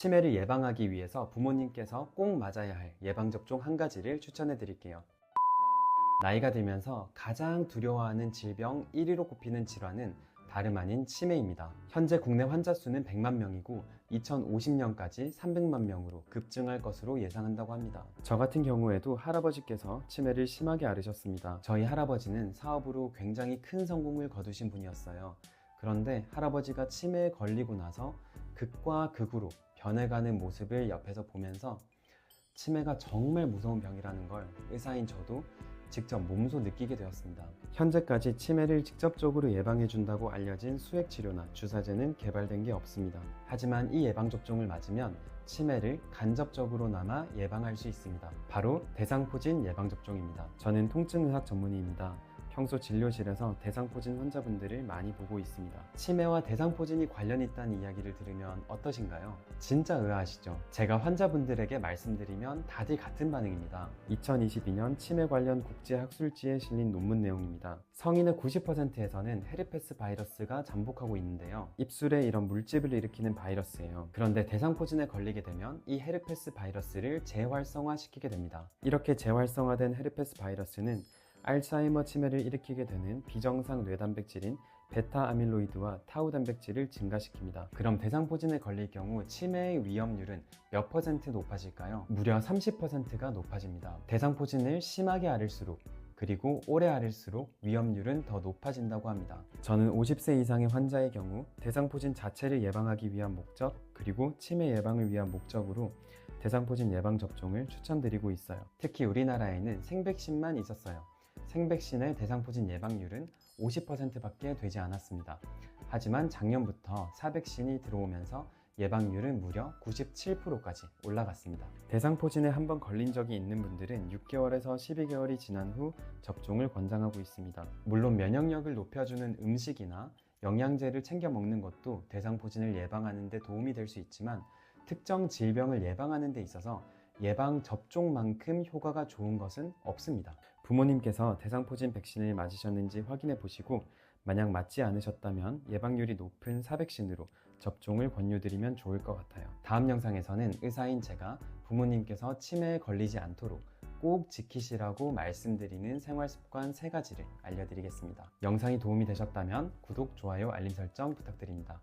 치매를 예방하기 위해서 부모님께서 꼭 맞아야 할 예방접종 한 가지를 추천해 드릴게요. 나이가 들면서 가장 두려워하는 질병 1위로 꼽히는 질환은 다름 아닌 치매입니다. 현재 국내 환자 수는 100만 명이고 2050년까지 300만 명으로 급증할 것으로 예상한다고 합니다. 저 같은 경우에도 할아버지께서 치매를 심하게 앓으셨습니다. 저희 할아버지는 사업으로 굉장히 큰 성공을 거두신 분이었어요. 그런데 할아버지가 치매에 걸리고 나서 극과 극으로 변해가는 모습을 옆에서 보면서 치매가 정말 무서운 병이라는 걸 의사인 저도 직접 몸소 느끼게 되었습니다. 현재까지 치매를 직접적으로 예방해준다고 알려진 수액치료나 주사제는 개발된 게 없습니다. 하지만 이 예방접종을 맞으면 치매를 간접적으로나마 예방할 수 있습니다. 바로 대상포진 예방접종입니다. 저는 통증의학 전문의입니다. 평소 진료실에서 대상포진 환자분들을 많이 보고 있습니다. 치매와 대상포진이 관련 있다는 이야기를 들으면 어떠신가요? 진짜 의아하시죠? 제가 환자분들에게 말씀드리면 다들 같은 반응입니다. 2022년 치매 관련 국제학술지에 실린 논문 내용입니다. 성인의 90%에서는 헤르페스 바이러스가 잠복하고 있는데요. 입술에 이런 물집을 일으키는 바이러스예요. 그런데 대상포진에 걸리게 되면 이 헤르페스 바이러스를 재활성화시키게 됩니다. 이렇게 재활성화된 헤르페스 바이러스는 알츠하이머 치매를 일으키게 되는 비정상 뇌단백질인 베타 아밀로이드와 타우 단백질을 증가시킵니다. 그럼 대상포진에 걸릴 경우 치매의 위험률은 몇 퍼센트 높아질까요? 무려 30%가 높아집니다. 대상포진을 심하게 앓을수록 그리고 오래 앓을수록 위험률은 더 높아진다고 합니다. 저는 50세 이상의 환자의 경우 대상포진 자체를 예방하기 위한 목적 그리고 치매 예방을 위한 목적으로 대상포진 예방 접종을 추천드리고 있어요. 특히 우리나라에는 생백신만 있었어요. 생백신의 대상포진 예방률은 50%밖에 되지 않았습니다. 하지만 작년부터 사백신이 들어오면서 예방률은 무려 97%까지 올라갔습니다. 대상포진에 한 번 걸린 적이 있는 분들은 6개월에서 12개월이 지난 후 접종을 권장하고 있습니다. 물론 면역력을 높여주는 음식이나 영양제를 챙겨 먹는 것도 대상포진을 예방하는 데 도움이 될 수 있지만 특정 질병을 예방하는 데 있어서 예방 접종만큼 효과가 좋은 것은 없습니다. 부모님께서 대상포진 백신을 맞으셨는지 확인해 보시고 만약 맞지 않으셨다면 예방률이 높은 사백신으로 접종을 권유드리면 좋을 것 같아요. 다음 영상에서는 의사인 제가 부모님께서 치매에 걸리지 않도록 꼭 지키시라고 말씀드리는 생활 습관 3가지를 알려드리겠습니다. 영상이 도움이 되셨다면 구독, 좋아요, 알림 설정 부탁드립니다.